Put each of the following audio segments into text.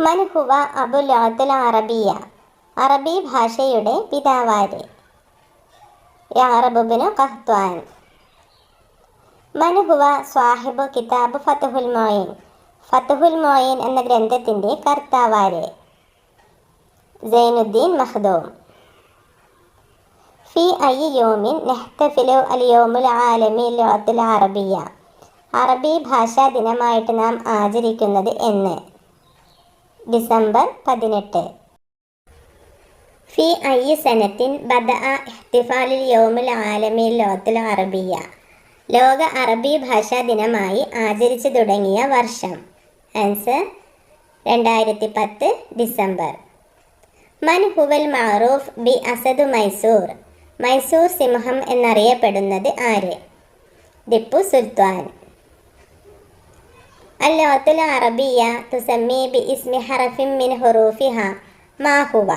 മൻഹുവ അബുലോത്തുൽ അറബിയ. അറബി ഭാഷയുടെ പിതാവാര്. യാറബുബിന് കഹ്ത്വാൻ. മൻഹുവ സ്വാഹിബ് കിതാബ് ഫത്തുഹുൽ മോയിൻ. ഫത്തുഹുൽ മോയിൻ എന്ന ഗ്രന്ഥത്തിന്റെ കർത്താവാര്. സൈനുദ്ദീൻ മഹ്ദൂം. ഫി ഐ യോമിൻ നെഹ്തഫിലു അൽ യോമുൽ ആലമി ലോത്തുൽ അറബിയ. അറബി ഭാഷാ ദിനമായിട്ട് നാം ആചരിക്കുന്നത് എന്ന്. ഡിസംബർ പതിനെട്ട്. ഫി ഐ സനത്തിൻ ബദ ഇഹ്തിഫാലിൽ യോമുൽ ആലമി ലോത്തുൽ അറബിയ. ലോക അറബി ഭാഷാ ദിനമായി ആചരിച്ചു തുടങ്ങിയ വർഷം. ആൻസർ രണ്ടായിരത്തി പത്ത് ഡിസംബർ. മൻ ഹുവൽ മാറൂഫ് ബി അസദു മൈസൂർ. മൈസൂർ സിംഹം എന്നറിയപ്പെടുന്നത് ആര്? ടിപ്പു സുൽത്താൻ. اللغة العربية تسمي باسم حرف من حروفها ما هو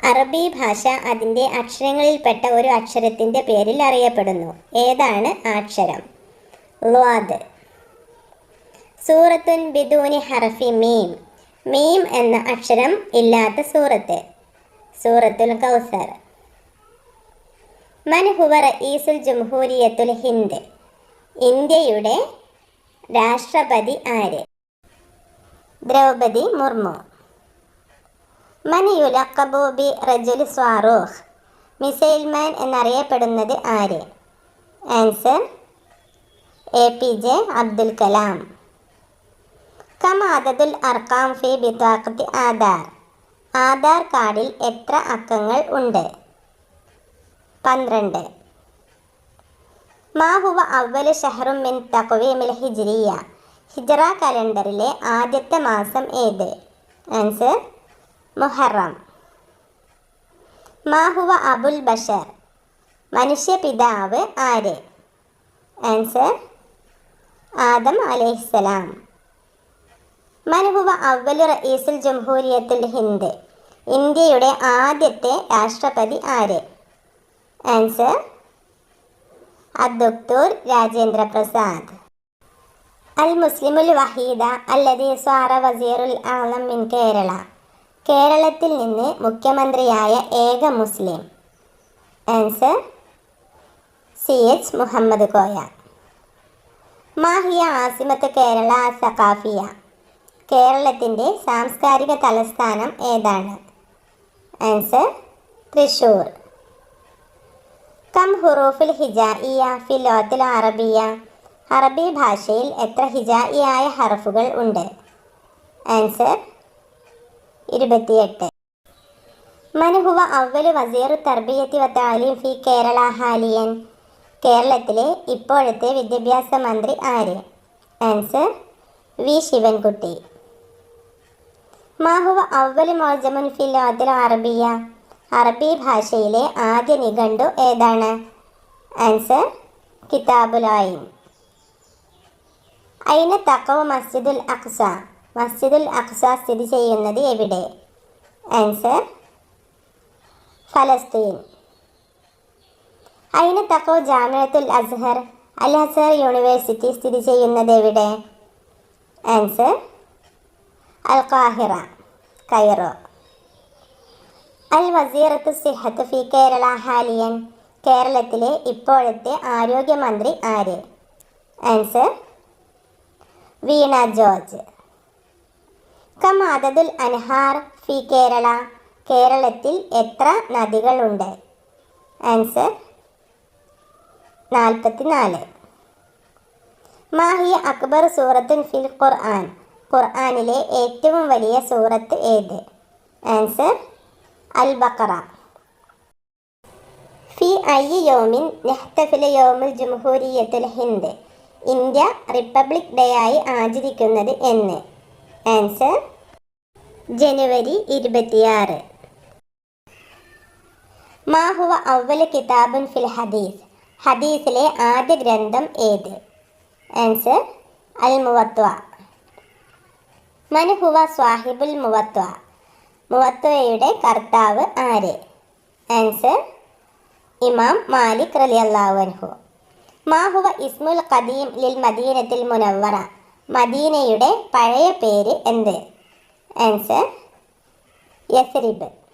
അറബി ഭാഷ അതിൻ്റെ അക്ഷരങ്ങളിൽപ്പെട്ട ഒരു അക്ഷരത്തിൻ്റെ പേരിൽ അറിയപ്പെടുന്നു ഏതാണ് ആ അക്ഷരം ലുവാദ് സൂറത്തുൻ ബിദൂനി ഹറഫി മീം മീം എന്ന അക്ഷരം ഇല്ലാത്ത സൂറത്ത് സൂറത്തുൽ കൗസർ മൻ ഹുവ റഈസുൽ ജംഹൂരിയത്തുൽ ഹിന്ദ് ഇന്ത്യയുടെ രാഷ്ട്രപതി ആര്? ദ്രൗപദി മുർമു. മനിയു യുലക്കബു ബി റജുൽ സ്വാറൂഖ്. മിസൈൽ മാൻ എന്നറിയപ്പെടുന്നത് ആര്? Answer A P J Abdul Kalam. Come ആദതുൽ അർക്കാം ഫി ബിതാഖത്തി ആധാർ. ആധാർ കാർഡിൽ എത്ര അക്കങ്ങൾ ഉണ്ട്? പന്ത്രണ്ട്. മാഹുവ അവല ഷഹറും മിൻ തക്വീമിൽ ഹിജ്രിയ. ഹിജറ കലണ്ടറിലെ ആദ്യത്തെ മാസം ഏത്? ആൻസർ മുഹറം. മാഹുവ അബുൽ ബഷർ. മനുഷ്യ പിതാവ് ആര്? ആൻസർ ആദം അലൈഹിസ്സലാം. മാഹുവ അവല റഈസുൽ ജംഹൂരിയത്തുൽ ഹിന്ദ്. ഇന്ത്യയുടെ ആദ്യത്തെ രാഷ്ട്രപതി ആര്? ആൻസർ അദ്ദുക്തൂർ രാജേന്ദ്ര പ്രസാദ്. മുസ്ലിമുൽ വഹീദ അല്ലതി സ്വാറ വസീറുൽ ആലം മിൻ കേരള. കേരളത്തിൽ നിന്ന് മുഖ്യമന്ത്രിയായ ഏക മുസ്ലിം. Answer C H Muhammad Koya. മാഹിയ ആസിമത്ത് കേരള സഖാഫിയ. കേരളത്തിന്റെ സാംസ്കാരിക തലസ്ഥാനം ഏതാണ്? ആൻസർ തൃശ്ശൂർ കം ഹുറൂഫിൽ ഹിജായിയ ഫി ലോത്തിൽ അറബിയ അറബി ഭാഷയിൽ എത്ര ഹിജായിയായ ഹർഫുകൾ ഉണ്ട്? ആൻസർ ഇരുപത്തിയെട്ട്. മനുഹുവ അവൽ വസീറു തർബിയത്തി വത്താലിം താലീം ഫി കേരള ഹാലിയൻ. കേരളത്തിലെ ഇപ്പോഴത്തെ വിദ്യാഭ്യാസ മന്ത്രി ആര്? Answer V Sivankutty. മാഹുവ അവൽ മോജമുൻ ഫി ലോത്തിൽ അറബിയ അറബി ഭാഷയിലെ ആദ്യ നിഘണ്ടു ഏതാണ്? ആൻസർ കിതാബുലായിൻ. അയിന തക്കവ് മസ്ജിദുൽ അക്സ. മസ്ജിദുൽ അക്സ സ്ഥിതി ചെയ്യുന്നത് എവിടെ? ആൻസർ ഫലസ്തീൻ. അയിന തക്കവ് ജാമിയത്തുൽ അസ്ഹർ അൽ അസ്ഹർ യൂണിവേഴ്സിറ്റി സ്ഥിതി ചെയ്യുന്നത് എവിടെ? ആൻസർ അൽ ഖാഹിറ കൈറോ അൽ വസീറത്ത് സിഹത്ത് ഫി കേരള ഹാലിയൻ. കേരളത്തിലെ ഇപ്പോഴത്തെ ആരോഗ്യമന്ത്രി ആര്? ആൻസർ വീണ ജോർജ്. കം അൻഹാർ ഫി കേരള. കേരളത്തിൽ എത്ര നദികളുണ്ട്? ആൻസർ നാൽപ്പത്തിനാല്. മാഹിയ അക്ബർ സൂറത്തുൻ ഫിൽ ഖുർആൻ. ഖുർആാനിലെ ഏറ്റവും വലിയ സൂറത്ത് ഏത്? ആൻസർ അൽ ബക്കറ ഫി ഐ യോമിൻ നെഹ്തഫില യോമുൽ ജംഹൂരിയത്തുൽ ഹിന്ദ്. ഇന്ത്യ റിപ്പബ്ലിക് ഡേ ആയി ആചരിക്കുന്നത് എന്ന്. ആൻസർ ജനുവരി ഇരുപത്തിയാറ്. മാഹുവ അവല കിതാബുൻ ഫിൽ ഹദീസ്. ഹദീസിലെ ആദ്യ ഗ്രന്ഥം ഏത്? ആൻസർ അൽ മുവത്വ. മനുഹുവ സ്വാഹിബുൽ മുവത്വ. മുവത്വയുടെ കർത്താവ് ആര്? ആൻസർ ഇമാം മാലിക് റലി അൻഹു. മാഹുവ ഇസ്മുൽ ഖദീം ലിൽ മദീനത്തിൽ മുനവറ മദീനയുടെ പഴയ പേര് എന്ത്? ആൻസർ യസ്രിബ്.